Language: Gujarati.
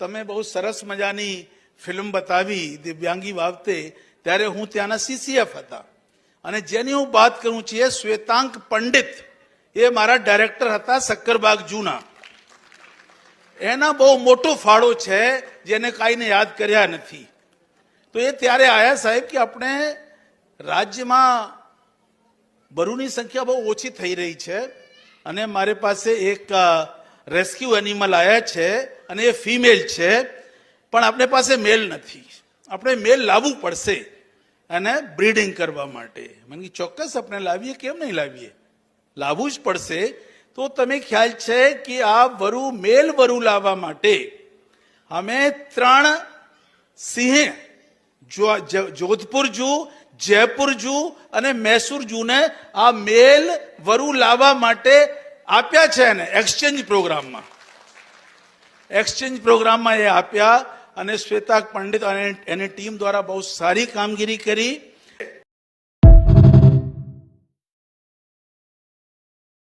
તમે બહુ સરસ મજાની ફિલ્મ બતાવી દિવ્યાંગી બાબતે, ત્યારે હું ત્યાંના સીસીએફ હતા. અને જેની હું વાત કરું છું એ શ્વેતાંક પંડિત, એ મારા ડાયરેક્ટર હતા સક્કરબાગ જૂના. એના બહુ મોટો ફાળો છે, જેને કાંઈને યાદ કર્યા નથી. તો એ ત્યારે આયા સાહેબ કે આપણે રાજ્યમાં બરુની સંખ્યા બહુ ઓછી થઈ રહી છે, અને મારી પાસે એક રેસ્ક્યુ એનિમલ આવ્યા છે અને એ ફિમેલ છે, પણ આપણે પાસે મેલ નથી. આપણે મેલ લાવવું પડશે અને બ્રીડિંગ કરવા માટે. મને ચોક્કસ આપણે લાવીએ, કેમ નહીં લાવીએ? લાવવું જ પડશે. તો તમે ખ્યાલ છે કે આ વરુ મેલ વરુ લાવવા માટે અમે ત્રણ સિંહ જોધપુર જુ, જયપુર જુ અને મૈસૂર જૂને આ મેલ વરુ લાવવા માટે આપ્યા છે એને એક્સચેન્જ પ્રોગ્રામમાં. એક્સચેન્જ પ્રોગ્રામમાં એ આપ્યા અને શ્વેતા પંડિત અને એની ટીમ દ્વારા બહુ સારી કામગીરી કરી.